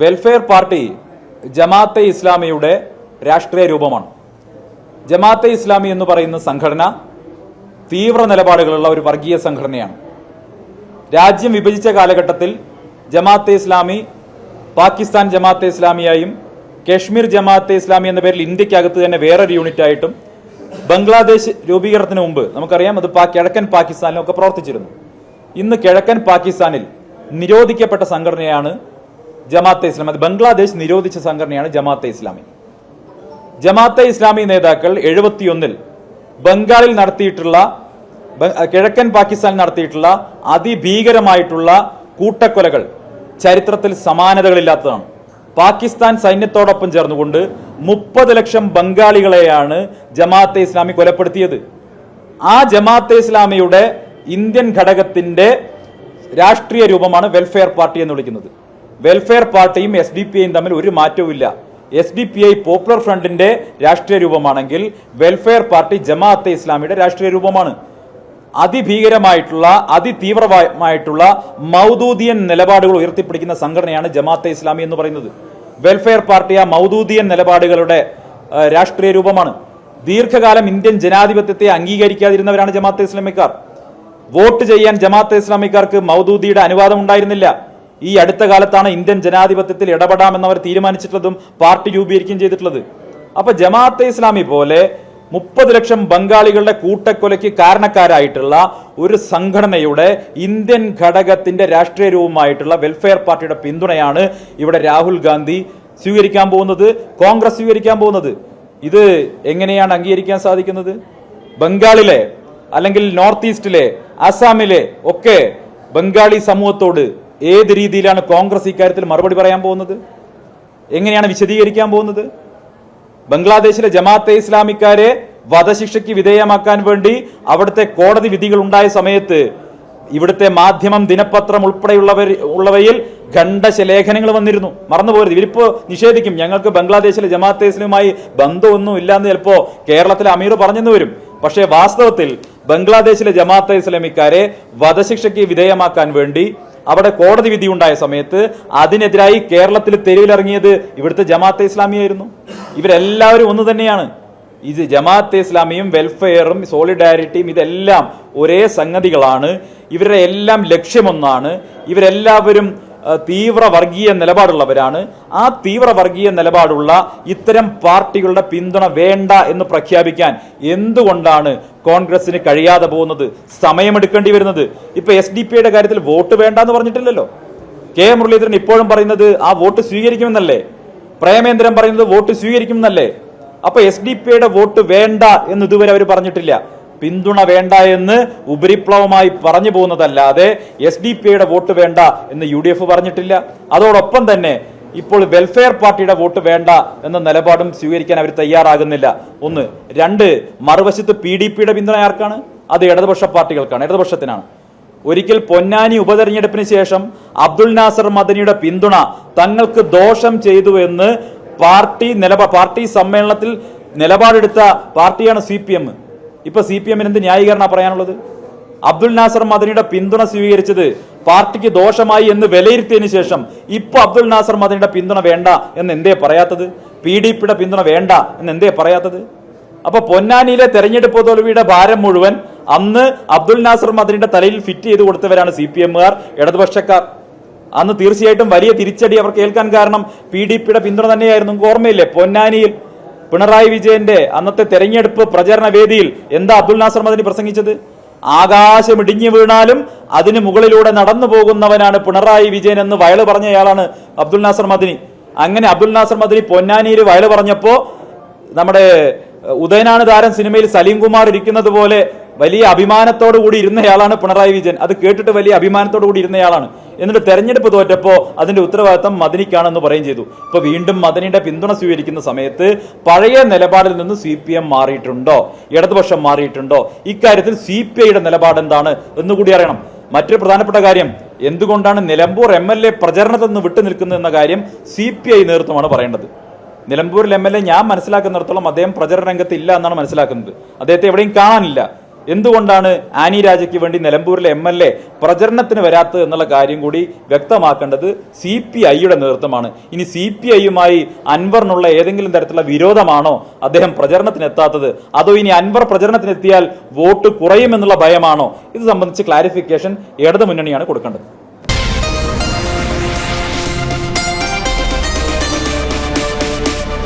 Welfare party Jamaat-e ഇസ്ലാമിയുടെ രാഷ്ട്രീയ രൂപമാണ്. ജമാഅത്തെ ഇസ്ലാമി എന്ന് പറയുന്ന സംഘടന തീവ്ര നിലപാടുകളുള്ള ഒരു വർഗീയ സംഘടനയാണ്. രാജ്യം വിഭജിച്ച കാലഘട്ടത്തിൽ ജമാഅത്തെ ഇസ്ലാമി പാകിസ്ഥാൻ ജമാഅത്തെ ഇസ്ലാമിയായും കശ്മീർ ജമാഅത്തെ ഇസ്ലാമി എന്ന പേരിൽ ഇന്ത്യക്കകത്ത് തന്നെ വേറൊരു യൂണിറ്റ് ആയിട്ടും ബംഗ്ലാദേശ് രൂപീകരണത്തിന് മുമ്പ് നമുക്കറിയാം അത് കിഴക്കൻ പാകിസ്ഥാനിലും ഒക്കെ പ്രവർത്തിച്ചിരുന്നു. ഇന്ന് കിഴക്കൻ പാകിസ്ഥാനിൽ നിരോധിക്കപ്പെട്ട സംഘടനയാണ് ജമാഅത്തെ ഇസ്ലാമി ബംഗ്ലാദേശ് നിരോധിച്ച സംഘടനയാണ് ജമാഅത്തെ ഇസ്ലാമി. ജമാഅത്തെ ഇസ്ലാമി നേതാക്കൾ എഴുപത്തിയൊന്നിൽ ബംഗാളിൽ നടത്തിയിട്ടുള്ള കിഴക്കൻ പാകിസ്ഥാനിൽ നടത്തിയിട്ടുള്ള അതിഭീകരമായിട്ടുള്ള കൂട്ടക്കൊലകൾ ചരിത്രത്തിൽ സമാനതകളില്ലാത്തതാണ്. പാകിസ്ഥാൻ സൈന്യത്തോടൊപ്പം ചേർന്നുകൊണ്ട് മുപ്പത് ലക്ഷം ബംഗാളികളെയാണ് ജമാഅത്തെ ഇസ്ലാമി കൊലപ്പെടുത്തിയത്. ആ ജമാഅത്തെ ഇസ്ലാമിയുടെ ഇന്ത്യൻ ഘടകത്തിന്റെ രാഷ്ട്രീയ രൂപമാണ് വെൽഫെയർ പാർട്ടി എന്ന് വിളിക്കുന്നത്. വെൽഫെയർ പാർട്ടിയും എസ് ഡി പി ഐയും തമ്മിൽ ഒരു മാറ്റവുമില്ല S D P I popular ഫ്രണ്ടിന്റെ രാഷ്ട്രീയ രൂപമാണെങ്കിൽ വെൽഫെയർ പാർട്ടി ജമാഅത്തെ ഇസ്ലാമിയുടെ രാഷ്ട്രീയ രൂപമാണ്. അതിഭീകരമായിട്ടുള്ള അതിതീവ്രമായിട്ടുള്ള മൗദൂദിയൻ നിലപാടുകൾ ഉയർത്തിപ്പിടിക്കുന്ന സംഘടനയാണ് ജമാഅത്തെ ഇസ്ലാമി എന്ന് പറയുന്നത്. വെൽഫെയർ പാർട്ടി ആ മൗദൂദിയൻ നിലപാടുകളുടെ രാഷ്ട്രീയ രൂപമാണ്. ദീർഘകാലം ഇന്ത്യൻ ജനാധിപത്യത്തെ അംഗീകരിക്കാതിരുന്നവരാണ് ജമാഅത്തെ ഇസ്ലാമിക്കാർ. വോട്ട് ചെയ്യാൻ ജമാഅത്തെ ഇസ്ലാമിക്കാർക്ക് മൗദൂദിയുടെ അനുവാദം ഉണ്ടായിരുന്നില്ല. ഈ അടുത്ത കാലത്താണ് ഇന്ത്യൻ ജനാധിപത്യത്തിൽ ഇടപെടാമെന്ന് അവർ തീരുമാനിച്ചിട്ടുള്ളതും പാർട്ടി രൂപീകരിക്കുകയും ചെയ്തിട്ടുള്ളത്. അപ്പൊ ജമാഅത്തെ ഇസ്ലാമി പോലെ മുപ്പത് ലക്ഷം ബംഗാളികളുടെ കൂട്ടക്കൊലയ്ക്ക് കാരണക്കാരായിട്ടുള്ള ഒരു സംഘടനയുടെ ഇന്ത്യൻ ഘടകത്തിന്റെ രാഷ്ട്രീയ രൂപമായിട്ടുള്ള വെൽഫെയർ പാർട്ടിയുടെ പിന്തുണയാണ് ഇവിടെ രാഹുൽ ഗാന്ധി സ്വീകരിക്കാൻ പോകുന്നത് കോൺഗ്രസ് സ്വീകരിക്കാൻ പോകുന്നത്. ഇത് എങ്ങനെയാണ് അംഗീകരിക്കാൻ സാധിക്കുന്നത്? ബംഗാളിലെ അല്ലെങ്കിൽ നോർത്ത് ഈസ്റ്റിലെ ആസാമിലെ ഒക്കെ ബംഗാളി സമൂഹത്തോട് ഏത് രീതിയിലാണ് കോൺഗ്രസ് ഇക്കാര്യത്തിൽ മറുപടി പറയാൻ പോകുന്നത്? എങ്ങനെയാണ് വിശദീകരിക്കാൻ പോകുന്നത്? ബംഗ്ലാദേശിലെ ജമാഅത്തെ ഇസ്ലാമിക്കാരെ വധശിക്ഷയ്ക്ക് വിധേയമാക്കാൻ വേണ്ടി അവിടുത്തെ കോടതി വിധികൾ ഉണ്ടായ സമയത്ത് ഇവിടുത്തെ മാധ്യമം ദിനപത്രം ഉൾപ്പെടെയുള്ളവർ ഉള്ളവയിൽ ഖണ്ഡശലേഖനങ്ങൾ വന്നിരുന്നു. മറന്നുപോകരുത്. ഇവരിപ്പോ നിഷേധിക്കും. ഞങ്ങൾക്ക് ബംഗ്ലാദേശിലെ ജമാഅത്തെ ഇസ്ലാമുമായി ബന്ധമൊന്നും ഇല്ലാന്ന് ചിലപ്പോ കേരളത്തിലെ അമീർ പറഞ്ഞെന്ന് വരും. പക്ഷേ വാസ്തവത്തിൽ ബംഗ്ലാദേശിലെ ജമാഅത്തെ ഇസ്ലാമിക്കാരെ വധശിക്ഷയ്ക്ക് വിധേയമാക്കാൻ വേണ്ടി അവിടെ കോടതി വിധി ഉണ്ടായ സമയത്ത് അതിനെതിരായി കേരളത്തിൽ തെരുവിലിറങ്ങിയത് ഇവിടുത്തെ ജമാഅത്തെ ഇസ്ലാമിയായിരുന്നു ഇവരെല്ലാവരും ഒന്ന് തന്നെയാണ്. ഇത് ജമാഅത്തെ ഇസ്ലാമിയും വെൽഫെയറും സോളിഡാരിറ്റിയും ഇതെല്ലാം ഒരേ സംഗതികളാണ്. ഇവരുടെ എല്ലാം ലക്ഷ്യമൊന്നാണ്. ഇവരെല്ലാവരും തീവ്ര വർഗീയ നിലപാടുള്ളവരാണ്. ആ തീവ്ര വർഗീയ നിലപാടുള്ള ഇത്തരം പാർട്ടികളുടെ പിന്തുണ വേണ്ട എന്ന് പ്രഖ്യാപിക്കാൻ എന്തുകൊണ്ടാണ് കോൺഗ്രസിന് കഴിയാതെ പോകുന്നത്? സമയമെടുക്കേണ്ടി വരുന്നത്. ഇപ്പൊ എസ് ഡി പിയുടെ കാര്യത്തിൽ വോട്ട് വേണ്ട എന്ന് പറഞ്ഞിട്ടില്ലല്ലോ. കെ മുരളീധരൻ ഇപ്പോഴും പറയുന്നത് ആ വോട്ട് സ്വീകരിക്കുമെന്നല്ലേ? പ്രേമേന്ദ്രൻ പറയുന്നത് വോട്ട് സ്വീകരിക്കുമെന്നല്ലേ? അപ്പൊ എസ് ഡി പിയുടെ വോട്ട് വേണ്ട എന്ന് ഇതുവരെ അവർ പറഞ്ഞിട്ടില്ല. പിന്തുണ വേണ്ട എന്ന് ഉപരിപ്ലവമായി പറഞ്ഞു പോകുന്നതല്ലാതെ എസ് ഡി പി യുടെ വോട്ട് വേണ്ട എന്ന് യു ഡി എഫ് പറഞ്ഞിട്ടില്ല. അതോടൊപ്പം തന്നെ ഇപ്പോൾ വെൽഫെയർ പാർട്ടിയുടെ വോട്ട് വേണ്ട എന്ന നിലപാടും സ്വീകരിക്കാൻ അവർ തയ്യാറാകുന്നില്ല. ഒന്ന്. രണ്ട്. മറുവശത്ത് പി ഡി പിയുടെ പിന്തുണ ആർക്കാണ്? അത് ഇടതുപക്ഷ പാർട്ടികൾക്കാണ് ഇടതുപക്ഷത്തിനാണ്. ഒരിക്കൽ പൊന്നാനി ഉപതെരഞ്ഞെടുപ്പിന് ശേഷം അബ്ദുൽ നാസർ മദനിയുടെ പിന്തുണ തങ്ങൾക്ക് ദോഷം ചെയ്തു എന്ന് പാർട്ടി നിലപാ പാർട്ടി സമ്മേളനത്തിൽ നിലപാടെടുത്ത പാർട്ടിയാണ് സി പി എം. ഇപ്പൊ സി പി എമ്മിന് എന്ത് ന്യായീകരണ പറയാനുള്ളത്? അബ്ദുൽ നാസർ മദനിയുടെ പിന്തുണ സ്വീകരിച്ചത് പാർട്ടിക്ക് ദോഷമായി എന്ന് വിലയിരുത്തിയതിനു ശേഷം ഇപ്പൊ അബ്ദുൽ നാസർ മദനിയുടെ പിന്തുണ വേണ്ട എന്ന് എന്തേ പറയാത്തത്? പി ഡി പിയുടെ പിന്തുണ വേണ്ട എന്ന് എന്തേ പറയാത്തത്? അപ്പൊ പൊന്നാനിയിലെ തെരഞ്ഞെടുപ്പ് തോൽവിയുടെ ഭാരം മുഴുവൻ അന്ന് അബ്ദുൽ നാസർ മദനിയുടെ തലയിൽ ഫിറ്റ് ചെയ്ത് കൊടുത്തവരാണ് സി പി എമ്മുകാർ ഇടതുപക്ഷക്കാർ. അന്ന് തീർച്ചയായിട്ടും വലിയ തിരിച്ചടി അവർക്ക് ഏൽക്കാൻ കാരണം പി ഡി പിയുടെ പിന്തുണ തന്നെയായിരുന്നു. ഓർമ്മയില്ലേ? പൊന്നാനിയിൽ പിണറായി വിജയന്റെ അന്നത്തെ തെരഞ്ഞെടുപ്പ് പ്രചരണ വേദിയിൽ എന്താ അബ്ദുൽ നാസർ മദനി പ്രസംഗിച്ചത്? ആകാശം ഇടിഞ്ഞു വീണാലും അതിന് മുകളിലൂടെ നടന്നു പോകുന്നവനാണ് പിണറായി വിജയൻ എന്ന് വയൽ പറഞ്ഞയാളാണ് അബ്ദുൽ നാസർ മദനി. അങ്ങനെ അബ്ദുൽ നാസർ മദനി പൊന്നാനിയിൽ വയൽ പറഞ്ഞപ്പോ നമ്മുടെ ഉദയനാണ് താരം സിനിമയിൽ സലീം കുമാർ ഇരിക്കുന്നത് പോലെ വലിയ അഭിമാനത്തോടു കൂടി ഇരുന്നയാളാണ് പിണറായി വിജയൻ. അത് കേട്ടിട്ട് വലിയ അഭിമാനത്തോടു കൂടി ഇരുന്നയാളാണ്. എന്നിട്ട് തെരഞ്ഞെടുപ്പ് തോറ്റപ്പോൾ അതിന്റെ ഉത്തരവാദിത്തം മദനിക്കാണെന്ന് പറയുകയും ചെയ്തു. ഇപ്പൊ വീണ്ടും മദനിയുടെ പിന്തുണ സ്വീകരിക്കുന്ന സമയത്ത് പഴയ നിലപാടിൽ നിന്ന് സി പി എം മാറിയിട്ടുണ്ടോ? ഇടതുപക്ഷം മാറിയിട്ടുണ്ടോ? ഇക്കാര്യത്തിൽ സി പി ഐയുടെ നിലപാട് എന്താണ് എന്നുകൂടി അറിയണം. മറ്റൊരു പ്രധാനപ്പെട്ട കാര്യം എന്തുകൊണ്ടാണ് നിലമ്പൂർ എം എൽ എ പ്രചരണത്തിൽ നിന്ന് വിട്ടു നിൽക്കുന്നത് എന്ന കാര്യം സി പി ഐ നേതൃത്വമാണ് പറയേണ്ടത്. നിലമ്പൂരിൽ എം എൽ എ ഞാൻ മനസ്സിലാക്കുന്നിടത്തോളം അദ്ദേഹം പ്രചരണ രംഗത്ത് ഇല്ല എന്നാണ് മനസ്സിലാക്കുന്നത്. അദ്ദേഹത്തെ എവിടെയും കാണാനില്ല. എന്തുകൊണ്ടാണ് ആനി രാജയ്ക്ക് വേണ്ടി നിലമ്പൂരിലെ എം എൽ എ പ്രചരണത്തിന് വരാത്തത് എന്നുള്ള കാര്യം കൂടി വ്യക്തമാക്കേണ്ടത് സി പി ഐയുടെ നേതൃത്വമാണ്. ഇനി സി പി ഐയുമായി അൻവറിനുള്ള ഏതെങ്കിലും തരത്തിലുള്ള വിരോധമാണോ അദ്ദേഹം പ്രചരണത്തിന് എത്താത്തത് അതോ ഇനി അൻവർ പ്രചരണത്തിനെത്തിയാൽ വോട്ട് കുറയുമെന്നുള്ള ഭയമാണോ? ഇത് സംബന്ധിച്ച് ക്ലാരിഫിക്കേഷൻ ഇടതു മുന്നണിയാണ് കൊടുക്കേണ്ടത്.